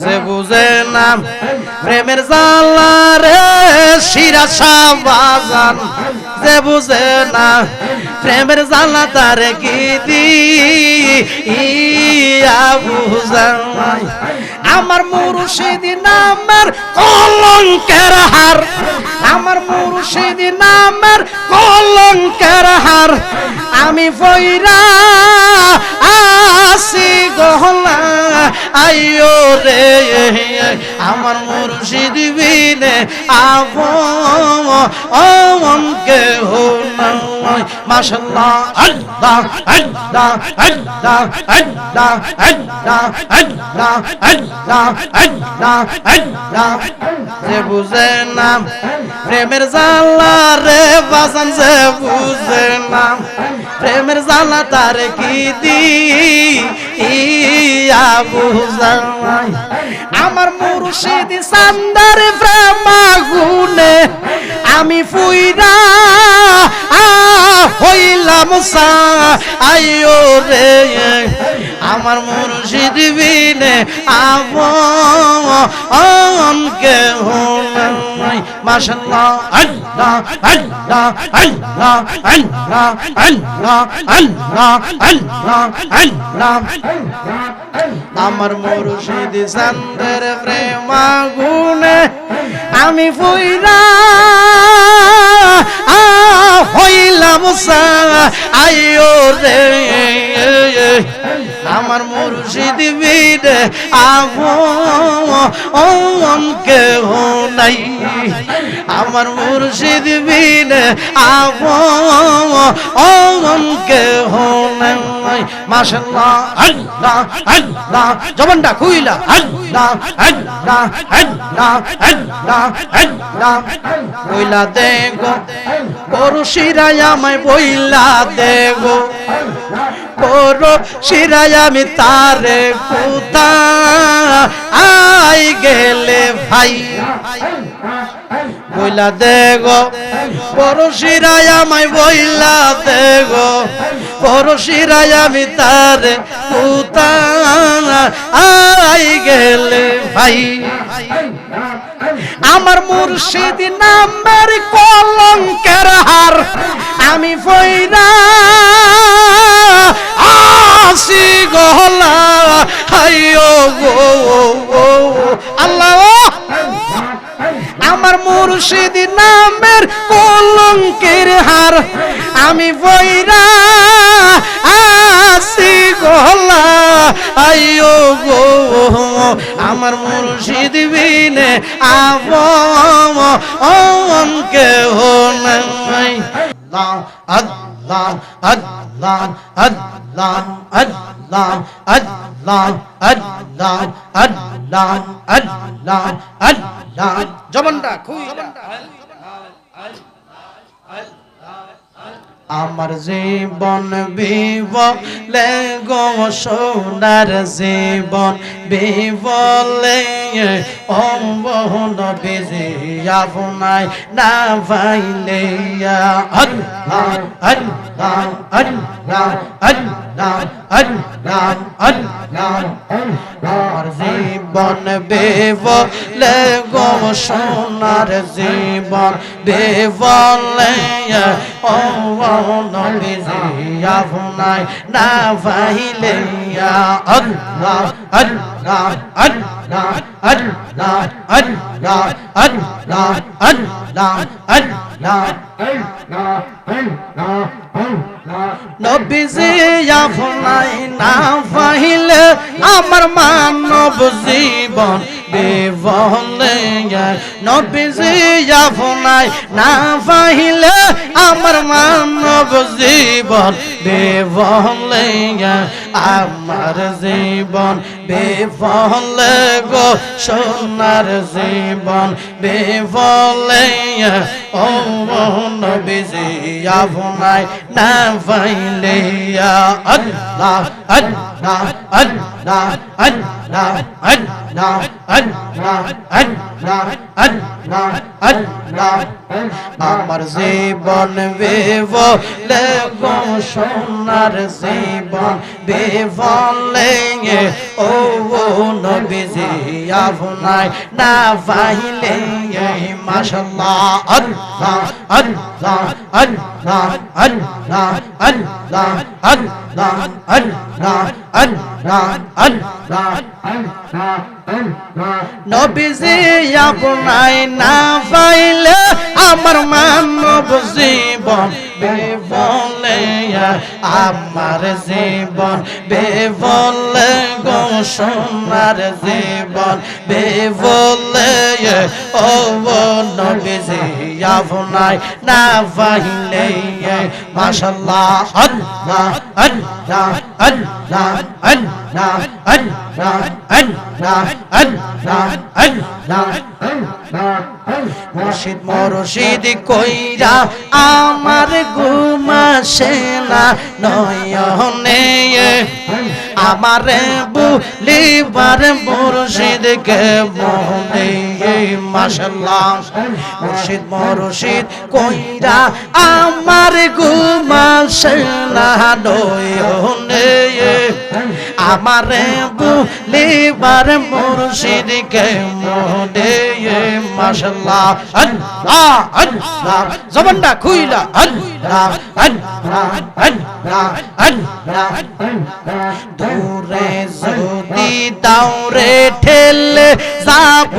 সে বুঝে না, প্রেমের জালা রে, শিরা বাজান যে বুঝে না, প্রেমের জালা তার কি দি ইয়া বুঝান আমার মুর্শিদি কলঙ্কের হার। আমার মুর্শিদি নামের কলঙ্কের হার। আমি ফইরা আসি গহলা। আইও রে, আমার মুর্শিদ বিনে আব অমনকে হো মাশাল্লাহ, আল্লাহ আল্লাহ আল্লাহ আল্লাহ আল্লাহ আল্লাহ আল্লাহ আল্লাহ আল্লাহ। যে বুঝে না প্রেমের জালা রে বাসন যে বুঝে না। প্রেমের জালা তার কি দি ইয়া বুঝাই আমার মুর্শিদ সান্দার প্রেম গুনে আমি ফুইরা হইলাম সা। আইও রে। আমার মুর্শিদ বিনে আব অনকে আমার মুর্শিদ সান্দের প্রেম গুনে আমি ফুইরা আ হইলাম সা আইও রে আমার মুর্শিদ আব অনকে হো নাই। আমার মুর্শিদ আব অনকে হো নাই। মাশাআল্লাহ, আল্লাহ আল্লাহ, জবানটা খুইলা। আল্লাহ আল্লাহ আল্লাহ আল্লাহ আল্লাহ। কইলা দেগো শিরাই আমায় বইলা দেগো। বড় শিরাই আমি তারে কুতা আই গেলে ভাই। বইলা দেগো শিরাই আমায় বইলা দেগো শিরাই আমি তারে কুতা আই গেলে ভাই। আমার মুর্শিদ নামের কলঙ্কের হার আমি ফইরা। আসি গহলা হাইও গো আল্লাহ আমার মুর্শিদ নামের কলঙ্কের হার, আমি বইরা আসি গলা আইও গো। আমার মুর্শিদ বিনে আব অঙ্কে হো নাই। আল্লাহ আল্লাহ আল্লাহ আল্লাহ আল্লাহ আল্লাহ আল্লাহ আল্লাহ আল্লাহ। জবানটা খুইলা। আমার জীবন বিবলে গো সোনার জীবন বিবলে অম্বন বেজে আপনায় না পাইলে আল্লাহ আল্লাহ আল্লাহ আল্লাহ আল্লাহ আল্লাহ আমার জীবন বেবলে, গো সোনার জীবন বেবলে আপনায় না পাইলে আল্লাহ আল্লাহ আল্লাহ আল্লাহ আল্লাহ আল্লাহ আল্লাহ আল্লাহ নবীজি আপনাই না পাইলে আমার মানব জীবন বিবলে নবীজি আপনাই না পাহিলে আমার মানব জীবন বিবলে আমার জীবন বিফলে গো, সোনার জীবন বিফলে ও নবীজি আপনায় না পাইলে আল্লাহ আল্লাহ আল্লাহ আল্লাহ আল্লাহ আল্লাহ আল্লাহ আল্লাহ আল্লাহ। আমার জীবন বেবলে গো, সোনার জীবন বেবলে ও নবীজি আপনায় না পাইলে মাশাল্লাহ আল্লাহ আল্লাহ নবীজি আপনায় না পাইলে আমার মানব জীবন বেবলে, আমার জীবন বেবলে গো, সোনার জীবন বেবলে। ও নবীজি আপনায় না পাইলে মাশাল্লাহ আল্লাহ আল্লাহ আল্লাহ আল্লাহ আল্লাহ আল্লাহ আল্লাহ আল্লাহ, মুর্শিদ মরশিদ কইরা আমার ঘুমাসে না, নয়নে আমারে বুলিবার মুর্শিদকে মোহনে মাসাল্লাহ মুর্শিদ মুর্শিদ কইরা আমার গুমাশলা নয়নে আমার বুলিবার মুর্শিদ কে মনে মাশাল্লাহ। আল্লাহ আল্লাহ, জবানটা খুইলা। আল্লাহ আল্লাহ আল্লাহ আল্লাহ দূরে যদি দাউরে ঠেলে যাব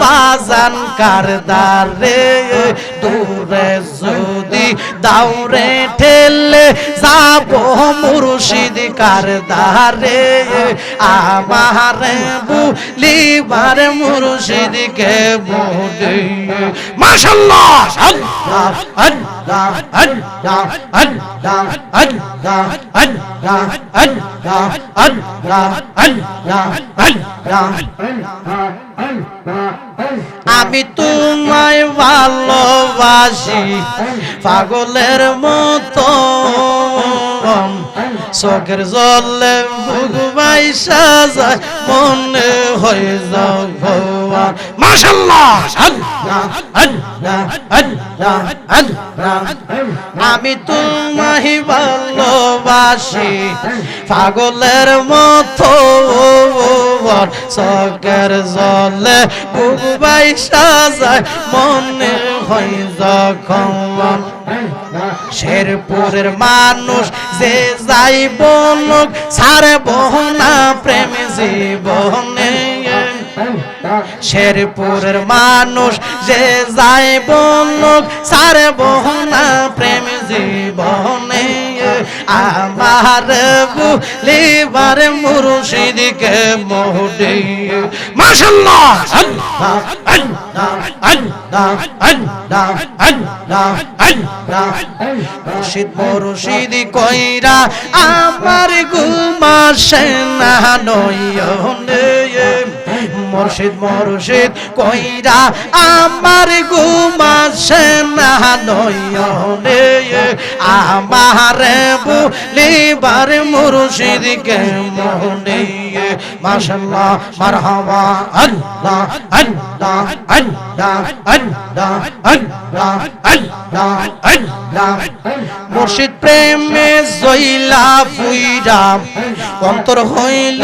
বাজান কারদারে। দূরে যদি দাউরে ঠেলে যাব মুর্শিদ কারদারে। আমার বুলিবার মুর্শিদকে বলে মাশাল্লাহ আল্লাহ আল্লাহ আল্লাহ আল্লাহ আল্লাহ আল্লাহ আল্লাহ আল্লাহ আল্লাহ আল্লাহ আমি তোমায় ভালোবাসি, পাগলের মতো। চোখের জলে ভুগবাই সাজায় মনে হয়ে যাও ভগবান। মাশাল্লাহ! আমি তোমায় ভালোবাসি, পাগলের মতো চোখের জলে ভুগবাই সাজায় মনে শেরপুরের মানুষ যে যাই বলুক সারে বহনা প্রেম জীবনে। শেরপুরের মানুষ যে যাই বলুক সারে বহনা প্রেম জীবনে। আমার বুলিবার মুর্শিদকে মোহডে মাশাল্লাহ! আল্লাহ আল্লাহ আল্লাহ আল্লাহ আল্লাহ আল্লাহ মুর্শিদ মুর্শিদ কইরা আমার ঘুমাসে না নয়নে কইরা আমার আমার বুলিবার মুর্শিদকে মনে মাশাল্লাহ মারহাবা, আল্লাহ আল্লাহ আল্লাহ আল্লাহ আল্লাহ আল্লাহ আল্লাহ। মুর্শিদ প্রেমে জইলা ফুইরা, অন্তর হইল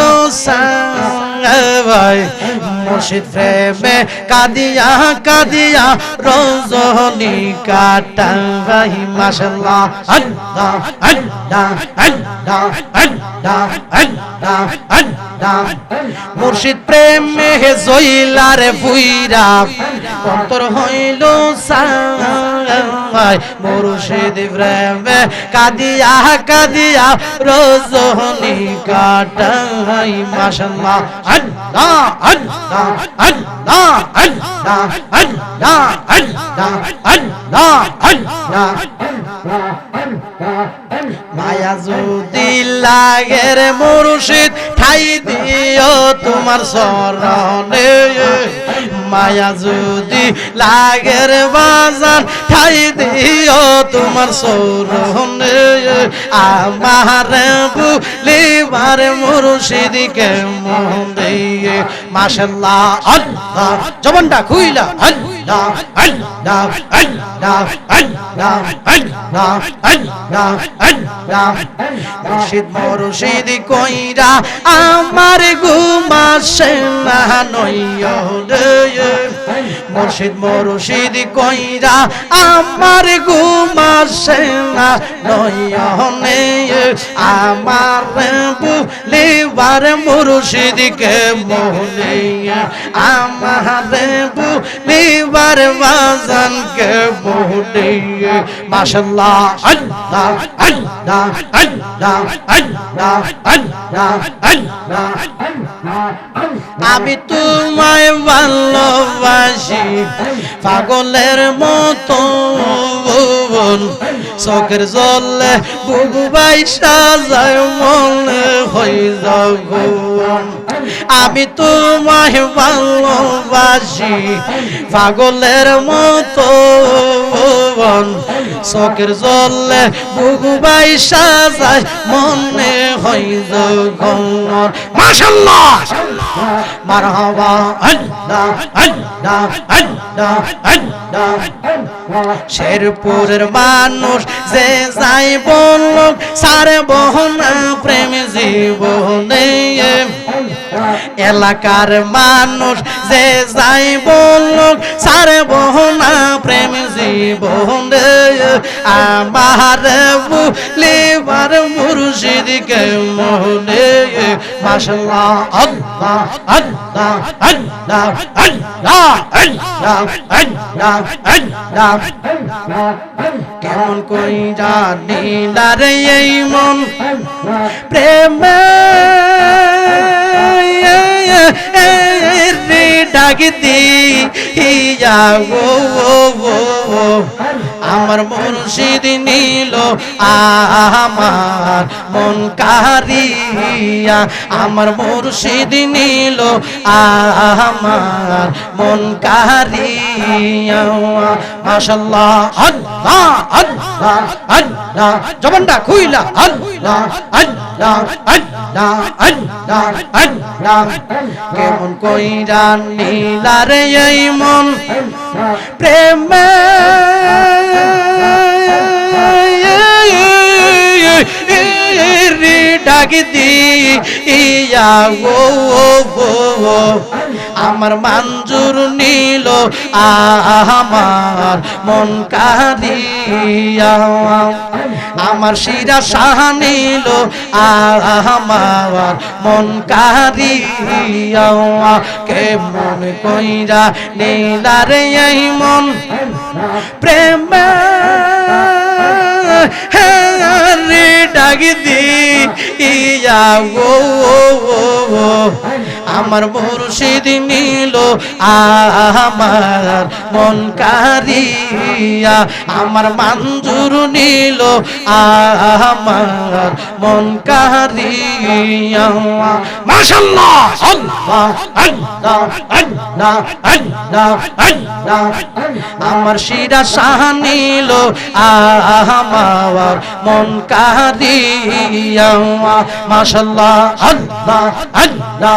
সাই মুর্শিদ প্রেমে কাদিয়া কাদিয়া রজনী কাটা ভাই। মাশাল্লাহ, আল্লাহ আল্লাহ আল্লাহ আল্লাহ আল্লাহ মুর্শিদ প্রেমে জইলার ফুইরা অন্তর হইল সাই মুর্শিদ প্রেমে কাদিয়া কাদিয়া রজনী কাটাই মাশাল্লাহ Allah মায়া যদি লাগে রে মুরশিদ ঠাই দিও তোমার সরণে মায়া যদি লাগে রে বাজার ঠাই দিও তোমার সরণে আমার বুলিবার মুরশিদ কে মন দিয়ে মাশাল্লাহ আল্লাহ, জবানটা খুইলা, আল্লাহ আল্লাহ আল্লাহ আল্লাহ আল্লাহ আল্লাহ আল্লাহ। মুর্শিদ মুর্শিদ কইরা আমার ঘুমাসে না, নইয় মুর্শিদ মুর্শিদ কইরা আমার ঘুমাসে না নয়নে আমার বুলিবার মুর্শিদকে মোহনে আমার বুলিবার বাজানকে মোহনে মাশাল্লাহ, আল্লাহ আল্লাহ আল্লাহ আল্লাহ আল্লাহ আল্লাহ। আমি তোমায় ভালোবাসি, পাগলের মতো। চোখের জলে বুবু ভাই সাজায় মনে হয়ে যাও আমি তোমায় ভালোবাসি, পাগলের মতো চোখের জলে বুবু বাই সাজায় মনে হয়ে শেরপুরের মানুষ যে যাই বলল সারে বহনা প্রেম জীবনে এলাকার মানুষ যে যাই বলল সারে বহনা প্রেম জীবনে আমার বুলিবার মুর্শিদকে মনে মাশাল্লাহ আল্লাহ আল্লাহ আল্লাহ আল্লাহ আল্লাহ আল্লাহ আল্লাহ কেমন কই জানি লারে এই মন প্রেমে ডাক দি ইয়া গো আমার মুর্শিদ নিল, আমার মন কারিয়া আমার মুর্শিদ নিল, আমার মন কারিয়া মাশাল্লাহ আল্লাহ আল্লাহ আল্লাহ। জবানটা খুইলা, আল্লাহ আল্লাহ আল্লাহ আল্লাহ আল্লাহ। কেমন কইরা নীলারে এই মন? প্রেমে রে ডাক দি ইয়া গো আমার মঞ্জুর নিল, আমার মন কারিয়া আমার শিরা শাহ নিল, আমার মন কারিয়া কে মন কইরা নীলারে এই মন, প্রেম ডাক দি ইয়া গো আমার মুর্শিদ নিল আমার মন কারিয়া আমার মঞ্জুর নিল আমার মন কারিয়া মাশাআল্লাহ আল্লাহ আল্লাহ আল্লাহ আল্লাহ আল্লাহ আমার শিরা শাহ নিল আমার মন কারিয়া মাশাআল্লাহ আল্লাহ আল্লাহ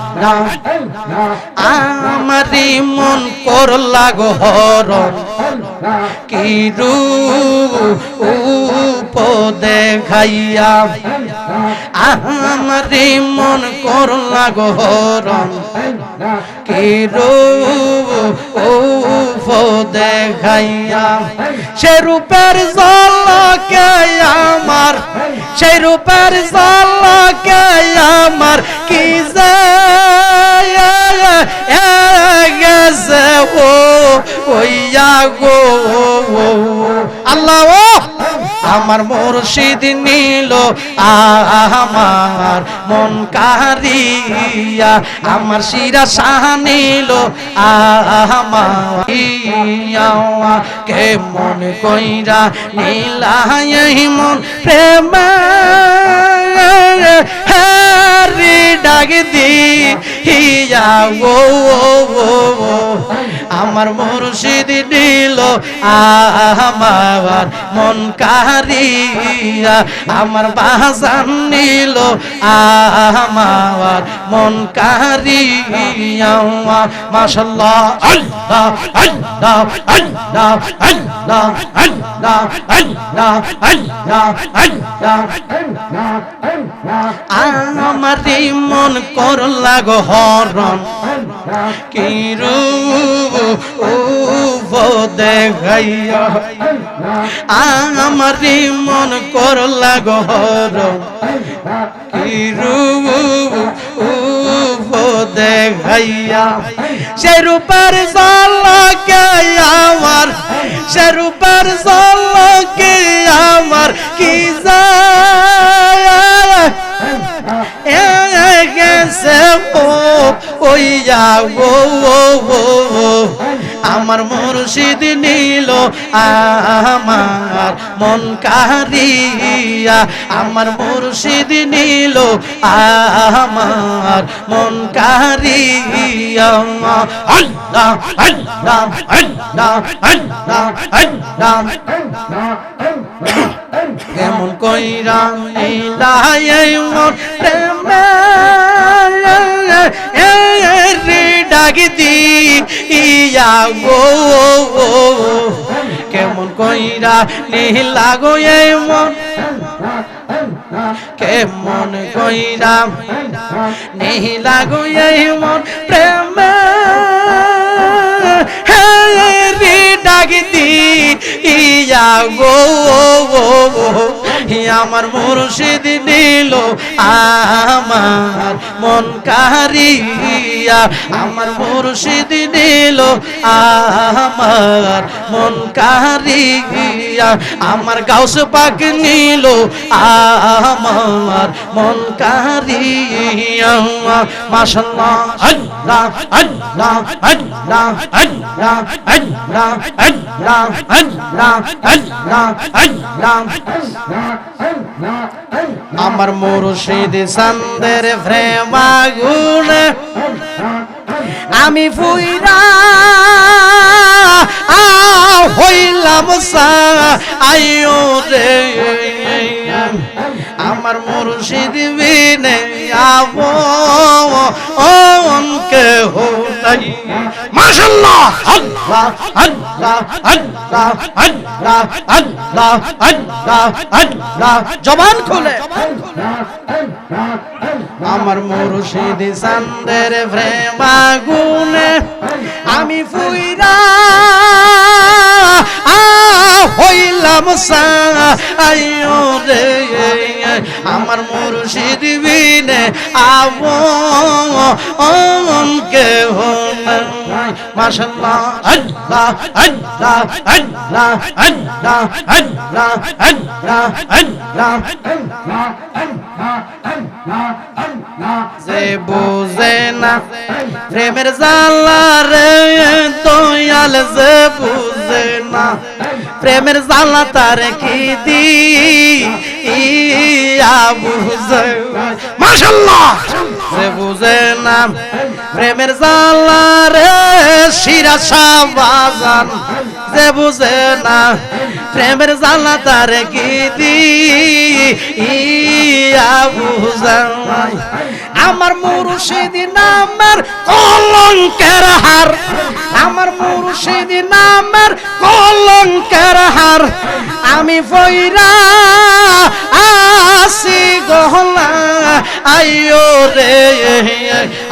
আমারি মন করলা গো হরণ। কি রূপ দেখাইয়া আমারি মন করলা গো হরণ। কি দেখাইয়া সে রূপের জলকে আমার। সেই রূপের জলকে আমার। কি গেছে ও! ওইয়া গো আল্লাহ আমার মুর্শিদ নিল আমার মন কারিয়া, আমার শিরা শাহ নিল আমার কে মন কইরা নীলা মন প্রেম? হারি ডাক দি হিয়া ও ও ও ও। আমার মুর্শিদ নিল আমার মন কারিয়া, আমার বাজান নিল আমার মন কারিয়া। মাশাল্লাহ আল্লাহ আল্লাহ আল্লাহ আল্লাহ আল্লাহ আল্লাহ আল্লাহ আল্লাহ আমার মন করলা হরণ, কি রূপ দেখাইয়া। আমার মন করলা গো হরণ কি দেখাইয়া। সে রূপের জলকে আমার, সে রূপের জলকে আমার, কি যায় ও ওইয়া ও ও। আমার মুর্শিদ নিল আমার মন কারিয়া। আমার মুর্শিদ নিল আমার মন কারিয়া। আল্লাহ আল্লাহ আল্লাহ আল্লাহ আল্লাহ। কেমন কইরা ইলাই মোর প্রেমে। ডাকি দি ইয়া গো কেমন কইরা নীলা গো মন। কেমন কইরা নীলা গো মন প্রেমে। রে ডাকি দি ইয়া গো। আমার মুর্শিদ নিল, আমার মন কারিয়া আমার মুর্শিদ নিল, আমার মন কারিয়া আমার গাউস পাক নিল, আমার মন কারিয়া মাশাল্লাহ আল্লাহ আল্লাহ আল্লাহ আল্লাহ আল্লাহ আল্লাহ আল্লাহ আল্লাহ আল্লাহ। আমার মুর্শিদ সন্দের প্রেমাগুণ আমি ফুইরা হইলাম সা আইও রে। আমার মুর্শিদ বিনে আবো অনকে হো নাই মাশাআল্লাহ আল্লাহ আল্লাহ আল্লাহ আল্লাহ আল্লাহ আল্লাহ আল্লাহ। জবান খুলে। আমার মুর্শিদ সান্দের প্রেমাগুনে আমি ফুইরা আ হইলাম সা আমার মুরশিদ বিনে আবো আমন কেহ মাশাআল্লাহ আল্লাহ আল্লাহ আল্লাহ আল্লাহ আল্লাহ আল্লাহ আল্লাহ যে বুঝে না প্রেমের জালা রে দয়াল যে বুঝে না প্রেমের জালা তার কি দি ইয়া বুঝে মাশাআল্লাহ যে বুঝে না প্রেমের জালা রে শিরা বাজান যে বুঝে না প্রেমের জালা তার দি ইয়া বুঝে আমার মুরুশিদি নামের কলঙ্কের হার। আমার মুরুশিদি নামের কলঙ্কের হার। আমি ফইরা আসি গহলা। আইও রে,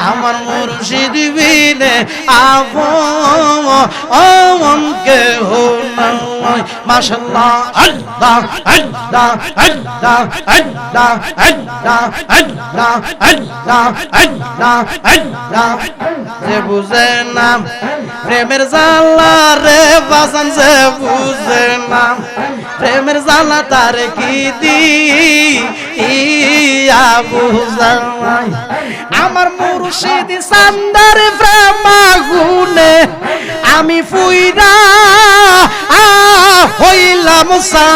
আমার মুরুশিদি বিনে আব অমনকে হোনা মাশাল্লাহ আল্লাহ আল্লাহ আল্লাহ আল্লাহ আল্লাহ আল্লাহ। যে বুঝে না প্রেমের জালা রে বাসন যে বুঝে না, প্রেমের জালা তার কি দি আমার মুর্শিদ সান্দার প্রেম গুনে আমি ফুইরা হইলাম সা,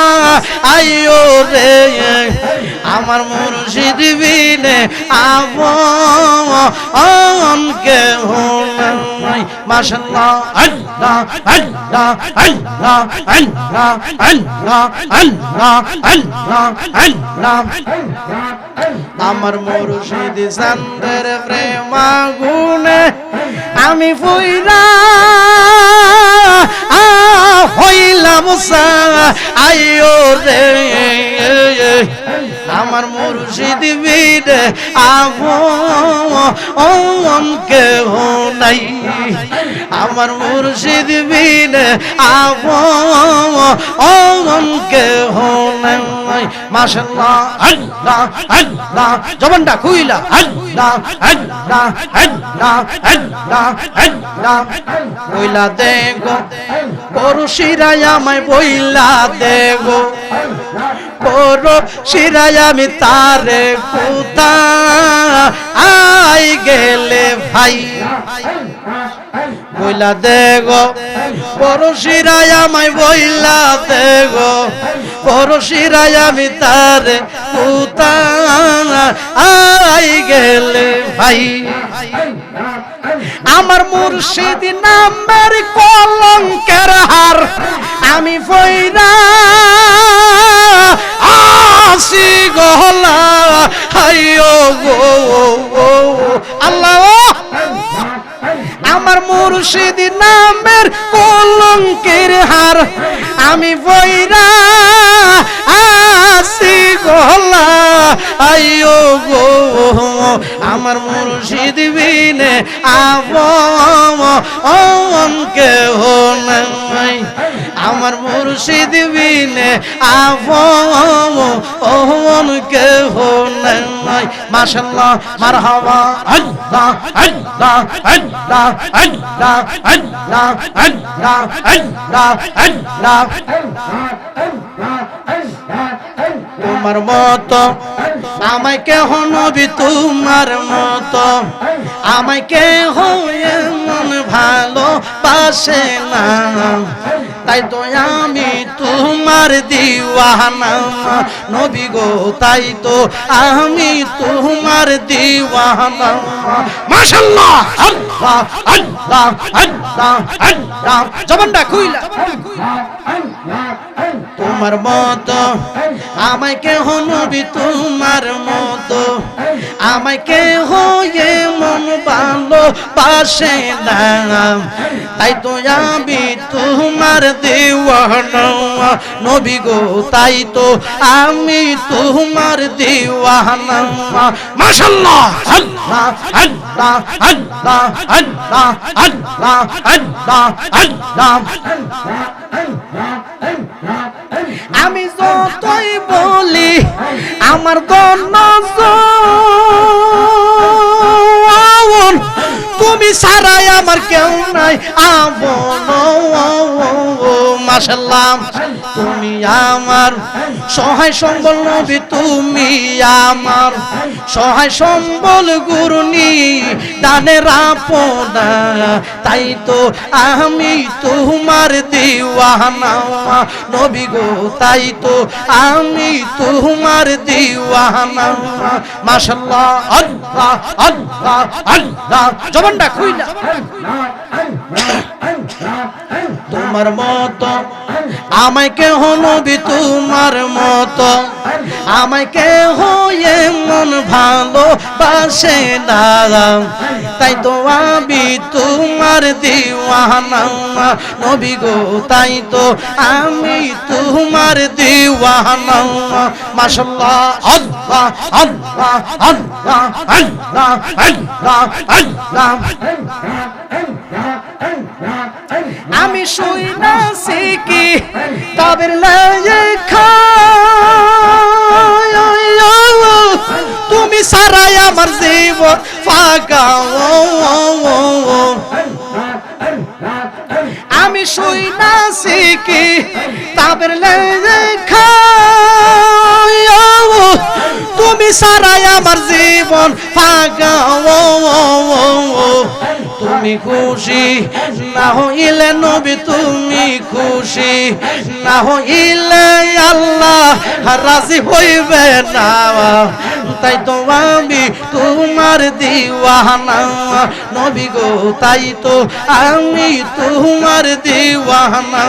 আইও রে। আমার মুর্শিদ বিনে আব অনকে নাই আমার মুর্শিদ চন্দ্রের প্রেমা গুণে আমি ফুইরা হইলাম আইও রে আমার মুর্শিদ বীর আবো অন কেহ নাই আমার মুর্শিদ বিন আমকে জবানটা খুইলা। বইলা দে গো পড়শিরাই আমায় বইলা দে বড় শিরাই আমি তারে কুতা আই গেলে ভাই। বইলা দেগো শিরাই আমায় বইলা দেগো শিরাই আমি তারে কুতা আই গেলে ভাই। আমার মুর্শিদ নামের কলঙ্কের হার আমি ফইরা আসি গহলা হাইও গো আল্লাহ আমার মুর্শিদ নামের কলঙ্কের হার আমি বইরা আসি। আইও গো আমার মুর্শিদ বিনে আব অঙ্কে হো নাই আমার মুর্শিদ বিনে আব অঙ্কে হো নাই মাশাল্লাহ মারহাবা আল্লাহ আল্লাহ আল্লাহ আল্লাহ আল্লাহ আল্লাহ আল্লাহ আল্লাহ আল্লাহ আল্লাহ তোমার মতো। আমায় কেহ নবী তোমার মত। আমায় কেহ এমন ভালো পাশে না। তাই তো আমি তোমার দিওয়ানা নবী গো, তাই তো আমি তোমার দিওয়ানা মাশাআল্লাহ আল্লাহ আল্লাহ আল্লাহ আল্লাহ জবানটা খুইলা তোমার মতো, আমায় কেহ নবী, তোমার মতো। আমায় কেহ মন ভালো পাশে না। তাই তো আমি তোমার দিওয়ানা। নবী গো, তাই তো আমি তোমার দিওয়ানা। মাশাআল্লাহ আল্লাহ আল্লাহ আল্লাহ। আল্লাহ আল্লাহ আল্লাহ আল্লাহ আমি যতই বলি, আমার দন্ন তুমি সারাই আমার কেউ নাই। আমন মাসাল্লাহ তুমি আমার সহায় সম্বল নবী, তুমি আমার সহায় সম্বল গুরুনি, দানের আপনা। তাই তো আমি তোমার দিওয়ানা নবী গো, তাই তো আমি তোমার দিওয়ানা মাশাল্লাহ আল্লাহ আল্লাহ আল্লাহ। জবানটা খুইলা। তোমার মতো আমায় কেহ নবী তোমার মতো আমায় কেহ এমন ভালো পাশে না তাই তো আমি তোমার দিওয়ানা নবী গো তাই তো আমি তোমার দিওয়ানা মাশাল্লাহ আল্লাহ আল্লাহ আল্লাহ আল্লাহ আল্লাহ আল্লাহ আমি শুই না শিখি তবে লেখা তুমি সারাই আমার জীবন ফাঁকা। আমি শুই না শিখি তবে লেখা তুমি সারাই আমার জীবন ফাঁকা তুমি খুশি, না হইলে নবী তুমি খুশি, না হইলে আল্লাহ রাজি হইবে না। তাই তো আমি তোমার দিওয়ানা, নবী গো, তাই তো আমি তোমার দিওয়ানা।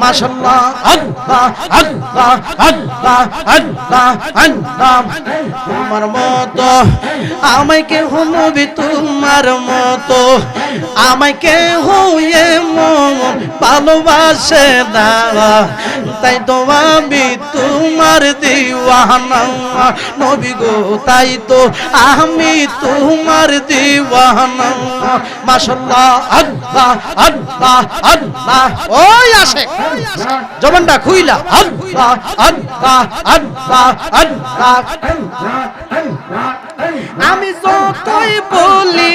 মাশাল্লাহ, আল্লাহ আল্লাহ আল্লাহ আল্লাহ আল্লাহ। তোমার মতো, আমায় কে নবী তোমার মতো, আমায় কে হয়ে মন ভালোবাসে না। তাই তো আমি তোমার দিওয়ানা, নবী গো, তাই তো আমি তোমার দিওয়ানা। মাশাল্লাহ আল্লাহ আল্লাহ আল্লাহ, ওই আসে। জবানটা খুইলা। আল্লাহ আল্লাহ আল্লাহ আল্লাহ। আমি যতই বলি,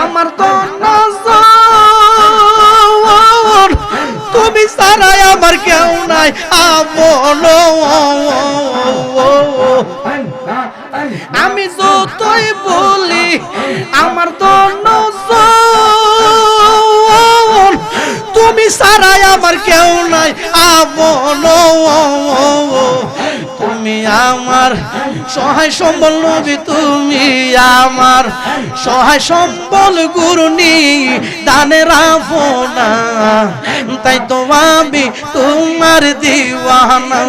আমার তো তুমি ছাড়াই আমার কেউ নাই আমন আমি যতই বলি, আমার তো তুমি ছাড়াই আমার কেউ নাই আমন তুমি আমার সহায় সম্বল নবী, তুমি আমার সহায় সম্বল গুরুনি, দানের আফনা। তাই তো আমি তোমার দিওয়ানা।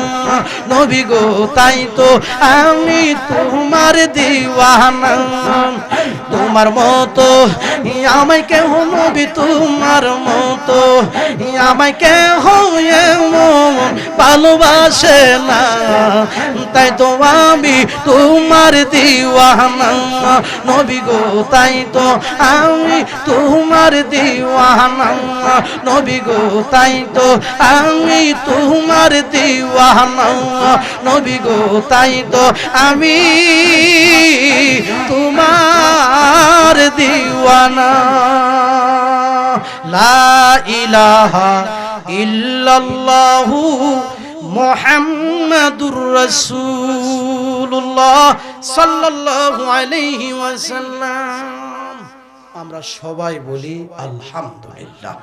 নবী গো, তাই তো আমি তোমার দিওয়ানা। তোমার মতো, আমায় কেহ নবী, তোমার মতো, আমায় কেহ ভালোবাসে না। তাই তো আমি তোমার দিওয়ানা। নবী গো, তাই তো আমি তোমার দিওয়ানা। নবী গো, তাই তো আমি তোমার দিওয়ানা। নবী গো, তাই তো আমি তোমার দিওয়ানা। লা ইলাহা ইল্লাল্লাহু মুহাম্মাদুর রসুল্লাহ সাল্লাল্লাহু আলাইহি ওয়াসাল্লাম। আমরা সবাই বলি আলহামদুলিল্লাহ।